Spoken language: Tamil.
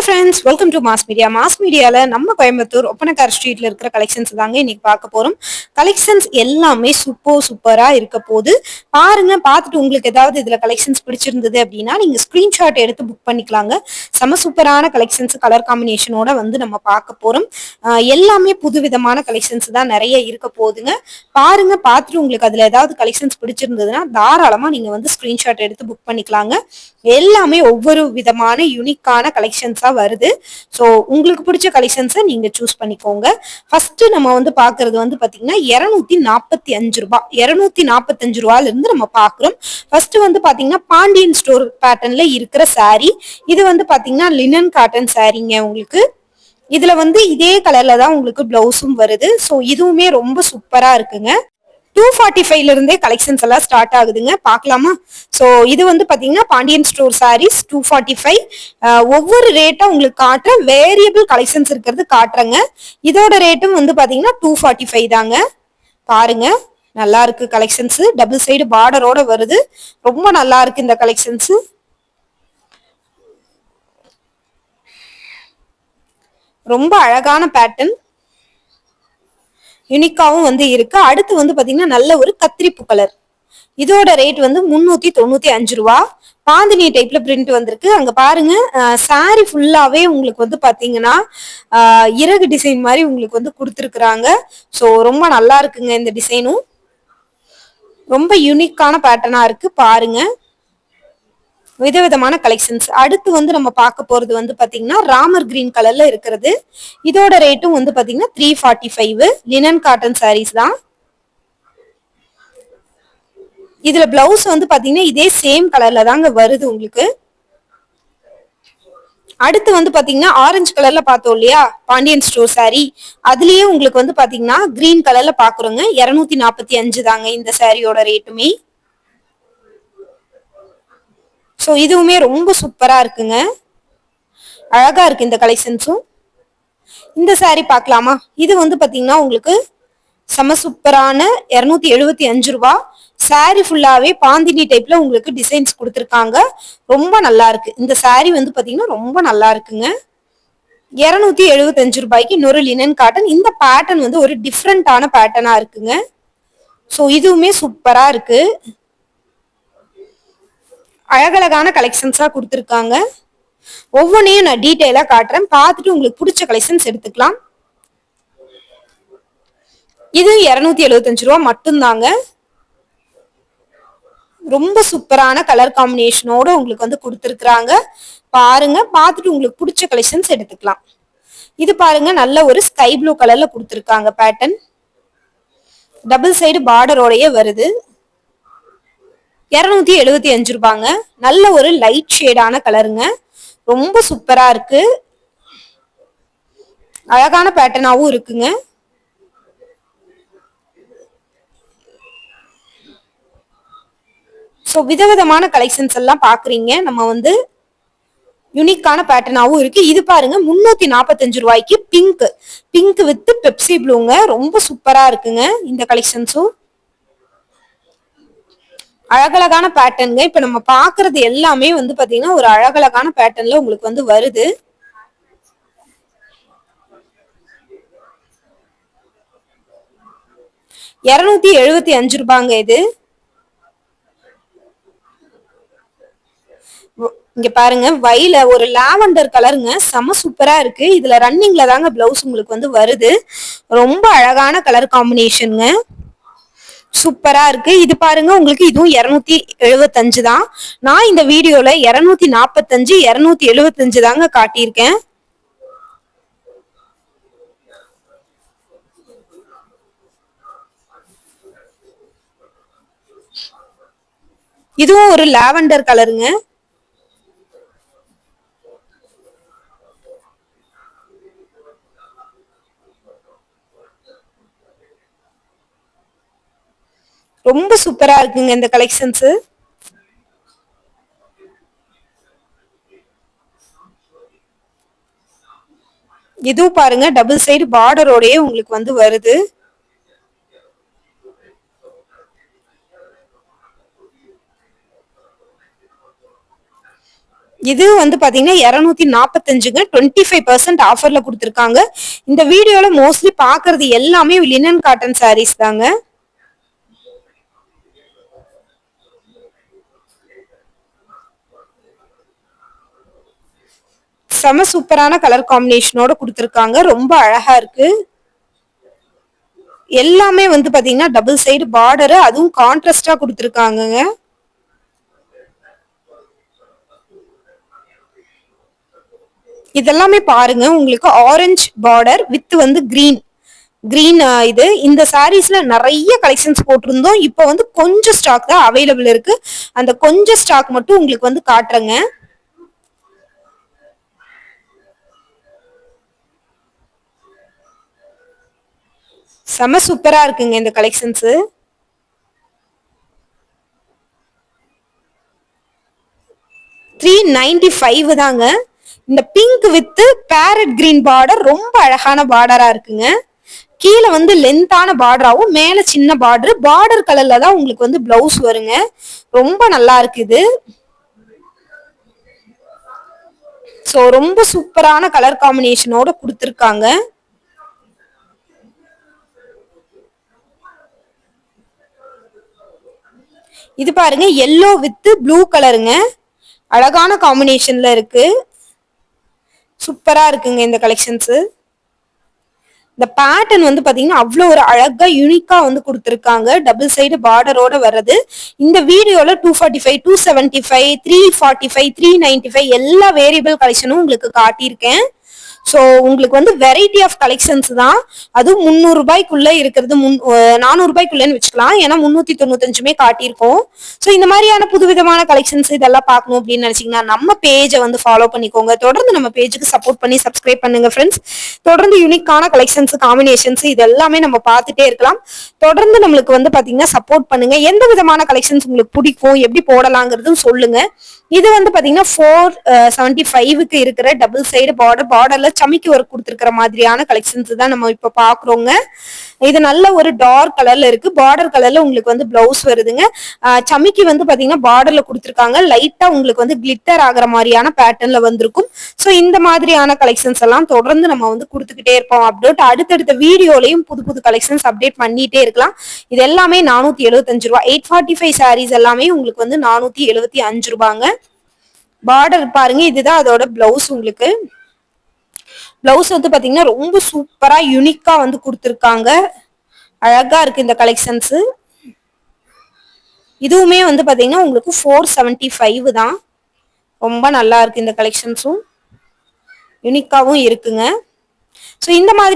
Hello friends welcome to mass media mass மீடியாவில் நம்ம கோயம்புத்தூர் ஒப்பனக்கார் ஸ்ட்ரீட்ல இருக்கிற கலெக்ஷன்ஸ் தாங்க இன்னைக்கு பார்க்க போறோம். கலெக்ஷன்ஸ் எல்லாமே சூப்பர் சூப்பரா இருக்க போது பாருங்க பார்த்துட்டு உங்களுக்கு ஏதாவது இதுல கலெக்ஷன்ஸ் பிடிச்சிருந்தது அப்படின்னா நீங்க ஸ்கிரீன்ஷாட் எடுத்து புக் பண்ணிக்கலாங்க. செம சூப்பரான கலெக்ஷன்ஸ் கலர் காம்பினேஷனோட வந்து நம்ம பார்க்க போறோம். எல்லாமே புது விதமான கலெக்ஷன்ஸ் தான் நிறைய இருக்க போகுதுங்க. பாருங்க பார்த்துட்டு உங்களுக்கு அதில் ஏதாவது கலெக்ஷன்ஸ் பிடிச்சிருந்ததுன்னா தாராளமாக நீங்க வந்து ஸ்கிரீன்ஷாட் எடுத்து புக் பண்ணிக்கலாங்க. எல்லாமே ஒவ்வொரு விதமான யூனிக்கான கலெக்ஷன்ஸா வருது. ஸோ உங்களுக்கு பிடிச்ச கலெக்ஷன்ஸை நீங்க சூஸ் பண்ணிக்கோங்க. ஃபர்ஸ்ட் நம்ம வந்து பாக்குறது வந்து பாத்தீங்கன்னா இருநூத்தி நாற்பத்தி அஞ்சு ரூபா. இருநூத்தி நாற்பத்தஞ்சு ரூபால இருந்து நம்ம பாக்குறோம். ஃபர்ஸ்ட் வந்து பாத்தீங்கன்னா பாண்டியன் ஸ்டோர் பேட்டர்ன்ல இருக்கிற saree. இது வந்து பாத்தீங்கன்னா லினன் காட்டன் சாரீங்க உங்களுக்கு. இதுல வந்து இதே கலர்ல தான் உங்களுக்கு பிளவுஸும் வருது. ஸோ இதுவுமே ரொம்ப சூப்பரா இருக்குங்க. டூ ஃபார்ட்டி ஃபைவ்ல இருந்தே கலெக்ஷன்ஸ் எல்லாம் ஸ்டார்ட் ஆகுதுங்க. பார்க்கலாமா? ஸோ இது வந்து பார்த்தீங்கன்னா Pandian store sarees two forty five ஒவ்வொரு ரேட்டும் உங்களுக்கு காட்டுறேன் வேரியபிள் கலெக்ஷன்ஸ் இருக்கிறது காட்டுறேங்க. இதோட ரேட்டும் வந்து பார்த்தீங்கன்னா டூ ஃபார்ட்டி ஃபைவ் தாங்க. பாருங்க நல்லா இருக்கு கலெக்ஷன்ஸ் டபுள் சைடு பார்டரோட வருது. ரொம்ப நல்லா இருக்கு இந்த கலெக்ஷன்ஸ் ரொம்ப அழகான பேட்டர்ன் யூனிக்காவும் வந்து இருக்கு. அடுத்து வந்து பாத்தீங்கன்னா நல்ல ஒரு கத்திரிப்பு கலர் இதோட ரேட் வந்து முன்னூத்தி தொண்ணூத்தி அஞ்சு ரூபா. பாந்தினி டைப்ல பிரிண்ட் வந்திருக்கு. அங்க பாருங்க சாரி ஃபுல்லாவே உங்களுக்கு வந்து பாத்தீங்கன்னா இறகு டிசைன் மாதிரி உங்களுக்கு வந்து கொடுத்துருக்குறாங்க. ஸோ ரொம்ப நல்லா இருக்குங்க இந்த டிசைனும் ரொம்ப யூனிக்கான பேட்டர்னா இருக்கு. பாருங்க. விதவிதமான கலெக்ஷன்ஸ் அடுத்து வந்து நம்ம பார்க்க போறது வந்து பாத்தீங்கன்னா ராமர் கிரீன் கலர்ல இருக்கிறது. இதோட ரேட்டும் வந்து பாத்தீங்கன்னா three forty five linen cotton sarees தான். இதுல பிளவுஸ் வந்து பாத்தீங்கன்னா இதே சேம் கலர்ல தாங்க வருது உங்களுக்கு. அடுத்து வந்து பாத்தீங்கன்னா ஆரஞ்சு கலர்ல பார்த்தோம் இல்லையா? பாண்டியன் ஸ்டோர் சாரி அதுலயே உங்களுக்கு வந்து பாத்தீங்கன்னா கிரீன் கலர்ல பாக்குறோங்க. இருநூத்தி நாற்பத்தி அஞ்சு தாங்க இந்த சாரியோட ரேட்டுமே ஸோ இதுவுமே ரொம்ப சூப்பராக இருக்குங்க. அழகாக இருக்கு இந்த கலெக்ஷன்ஸும் இந்த சாரீ பார்க்கலாமா? இது வந்து பார்த்தீங்கன்னா உங்களுக்கு செம சூப்பரான இரநூத்தி எழுபத்தி அஞ்சு ரூபா. சாரீ ஃபுல்லாகவே பாந்தினி டைப்பில் உங்களுக்கு டிசைன்ஸ் கொடுத்துருக்காங்க. ரொம்ப நல்லா இருக்கு. இந்த சாரீ வந்து பார்த்தீங்கன்னா ரொம்ப நல்லா இருக்குங்க. இரநூத்தி எழுபத்தஞ்சு ரூபாய்க்கு இன்னொரு லினன் காட்டன் இந்த பேட்டர்ன் வந்து ஒரு டிஃப்ரெண்ட்டான பேட்டர்னாக இருக்குங்க. ஸோ இதுவுமே சூப்பராக இருக்குது அழகழகான கலெக்ஷன்ஸாக கொடுத்துருக்காங்க. ஒவ்வொன்றையும் நான் டீட்டெயிலாக காட்டுறேன். பார்த்துட்டு உங்களுக்கு பிடிச்ச கலெக்ஷன்ஸ் எடுத்துக்கலாம். இது இரநூத்தி எழுபத்தஞ்சு ரூபா மட்டும்தாங்க. ரொம்ப சூப்பரான கலர் காம்பினேஷனோட உங்களுக்கு வந்து கொடுத்துருக்குறாங்க. பாருங்க பார்த்துட்டு உங்களுக்கு பிடிச்ச கலெக்ஷன்ஸ் எடுத்துக்கலாம். இது பாருங்க நல்ல ஒரு ஸ்கை ப்ளூ கலர்ல கொடுத்துருக்காங்க பேட்டர்ன் டபுள் சைடு பார்டரோடயே வருது. இரநூத்தி எழுபத்தி அஞ்சு ரூபாங்க. நல்ல ஒரு லைட் ஷேடான கலருங்க ரொம்ப சூப்பரா இருக்கு. அழகான பேட்டர்னாவும் இருக்குங்க. ஸோ விதவிதமான கலெக்ஷன்ஸ் எல்லாம் பாக்குறீங்க. நம்ம வந்து யூனிக்கான பேட்டர்னாவும் இருக்கு. இது பாருங்க முன்னூத்தி நாற்பத்தஞ்சு ரூபாய்க்கு பிங்க் பிங்க் வித் பெப்சி ப்ளூங்க ரொம்ப சூப்பரா இருக்குங்க இந்த கலெக்ஷன்ஸும் அழகழகான பேட்டர்னுங்க இப்ப நம்ம பாக்குறது எல்லாமே வந்து பாத்தீங்கன்னா ஒரு அழகழகான பேட்டர்ன்ல உங்களுக்கு வந்து வருது. இருநூத்தி எழுபத்தி அஞ்சு ரூபாங்க இது. இங்க பாருங்க. வயில ஒரு லாவெண்டர் கலருங்க. செம சூப்பரா இருக்கு. இதுல ரன்னிங்ல தாங்க பிளவுஸ் உங்களுக்கு வந்து வருது. ரொம்ப அழகான கலர் காம்பினேஷனுங்க சூப்பரா இருக்கு. இது பாருங்க உங்களுக்கு இதுவும் இருநூத்தி எழுபத்தஞ்சு தான். நான் இந்த வீடியோல இருநூத்தி நாற்பத்தஞ்சு இருநூத்தி எழுபத்தஞ்சு தாங்க காட்டியிருக்கேன். இதுவும் ஒரு லாவெண்டர் கலருங்க. ரொம்ப சூப்பரா இருக்குங்க இந்த கலெக்ஷன்ஸ் இதுவும் பாருங்க டபுள் சைடு பார்டரோடயே உங்களுக்கு வந்து வருது. இது வந்து பாத்தீங்கன்னா இருநூத்தி நாற்பத்தஞ்சுங்க டுவெண்ட்டி ஃபைவ் பர்சன்ட் ஆஃபர்ல கொடுத்துருக்காங்க. இந்த வீடியோல மோஸ்ட்லி பாக்குறது எல்லாமே லினன் காட்டன் சாரீஸ் தாங்க. செம சூப்பரான கலர் காம்பினேஷனோட கொடுத்துருக்காங்க. ரொம்ப அழகா இருக்கு. எல்லாமே வந்து பாத்தீங்கன்னா டபுள் சைடு பார்டரு அதுவும் கான்ட்ராஸ்டா கொடுத்துருக்காங்கங்க. இதெல்லாமே பாருங்க. உங்களுக்கு ஆரஞ்சு பார்டர் வித் வந்து கிரீன் கிரீன் இது. இந்த சாரீஸ்ல நிறைய கலெக்ஷன்ஸ் போட்டிருந்தோம். இப்போ வந்து கொஞ்சம் ஸ்டாக் தான் அவைலபிள் இருக்கு. அந்த கொஞ்சம் ஸ்டாக் மட்டும் உங்களுக்கு வந்து காட்டுறேங்க. செம சூப்பரா இருக்குங்க இந்த கலெக்ஷன்ஸ் த்ரீ நைன்டி ஃபைவ் தாங்க. இந்த pink with parrot green border ரொம்ப அழகான பார்டரா இருக்குங்க. கீழே வந்து லென்த்தான பார்டராகவும் மேலே சின்ன பார்டர் பார்டர் கலர்ல தான் உங்களுக்கு வந்து பிளவுஸ் வருங்க. ரொம்ப நல்லா இருக்குது. ஸோ ரொம்ப சூப்பரான கலர் காம்பினேஷனோட கொடுத்துருக்காங்க. இது பாருங்க எல்லோ வித் ப்ளூ கலருங்க அழகான காம்பினேஷன்ல இருக்கு. சூப்பரா இருக்குங்க இந்த கலெக்ஷன்ஸ் இந்த பேட்டர்ன் வந்து பாத்தீங்கன்னா அவ்வளோ ஒரு அழகா யூனிக்கா வந்து கொடுத்துருக்காங்க. டபுள் சைடு பார்டரோட வர்றது. இந்த வீடியோல two forty five two seventy five three forty five three ninety five எல்லா வேரியபிள் கலெக்ஷனும் உங்களுக்கு காட்டியிருக்கேன். ஸோ உங்களுக்கு வந்து வெரைட்டி ஆஃப் கலெக்ஷன்ஸ் தான். அதுவும் முந்நூறுபாய்க்குள்ள இருக்கிறது. முன் நானூறுபாய்க்குள்ளேன்னு வச்சுக்கலாம். ஏன்னா முந்நூற்றி தொண்ணூத்தஞ்சுமே காட்டியிருக்கோம். ஸோ இந்த மாதிரியான புதுவிதமான கலெக்ஷன்ஸ் இதெல்லாம் பார்க்கணும் அப்படின்னு நினச்சிங்கன்னா நம்ம பேஜை வந்து ஃபாலோ பண்ணிக்கோங்க. தொடர்ந்து நம்ம பேஜுக்கு சப்போர்ட் பண்ணி சப்ஸ்கிரைப் பண்ணுங்க ஃப்ரெண்ட்ஸ் தொடர்ந்து யூனிக்கான கலெக்ஷன்ஸ் காம்பினேஷன்ஸ் இது எல்லாமே நம்ம பார்த்துட்டே இருக்கலாம். தொடர்ந்து நம்மளுக்கு வந்து பார்த்தீங்கன்னா சப்போர்ட் பண்ணுங்க. எந்த விதமான கலெக்ஷன்ஸ் உங்களுக்கு பிடிக்கும் எப்படி போடலாங்கிறதும் சொல்லுங்க. இது வந்து பார்த்தீங்கன்னா ஃபோர் செவன்ட்டி ஃபைவுக்கு இருக்கிற டபுள் சைடு பார்டர் பார்டர்ல சமிக்கி ஒர்க் கொடுத்துருக்கிற மாதிரியான கலெக்ஷன்ஸ் தான் நம்ம இப்ப பாக்குறோங்க. இது நல்ல ஒரு டார்க் கலர்ல இருக்கு. பார்டர் கலர்ல உங்களுக்கு வந்து பிளவுஸ் வருதுங்க. சமிக்கி வந்து பாத்தீங்கன்னா பார்டர்ல கொடுத்துருக்காங்க. லைட்டா உங்களுக்கு வந்து கிளிட்டர் ஆகிற மாதிரியான பேட்டர்ன்ல வந்திருக்கும். ஸோ இந்த மாதிரியான கலெக்ஷன்ஸ் எல்லாம் தொடர்ந்து நம்ம வந்து கொடுத்துக்கிட்டே இருப்போம். அப்டேட் அடுத்தடுத்த வீடியோலையும் புது புது கலெக்ஷன்ஸ் அப்டேட் பண்ணிட்டே இருக்கலாம். இது எல்லாமே நானூத்தி எழுபத்தஞ்சு ரூபா எயிட் ஃபார்ட்டி ஃபைவ் சாரீஸ் எல்லாமே உங்களுக்கு வந்து நானூத்தி எழுபத்தி அஞ்சு ரூபாங்க. பார்டர் பாருங்க. இதுதான் அதோட பிளவுஸ் உங்களுக்கு. பிளவுஸ் வந்து பாத்தீங்கன்னா ரொம்ப சூப்பரா யூனிக்கா வந்து கொடுத்துருக்காங்க. அழகா இருக்கு இந்த கலெக்ஷன்ஸ் இதுவுமே வந்து பாத்தீங்கன்னா உங்களுக்கு ஃபோர் செவன்டி ஃபைவ் தான். ரொம்ப நல்லா இருக்கு இந்த கலெக்ஷன்ஸும் யூனிக்காவும் இருக்குங்க. ஸோ இந்த மாதிரி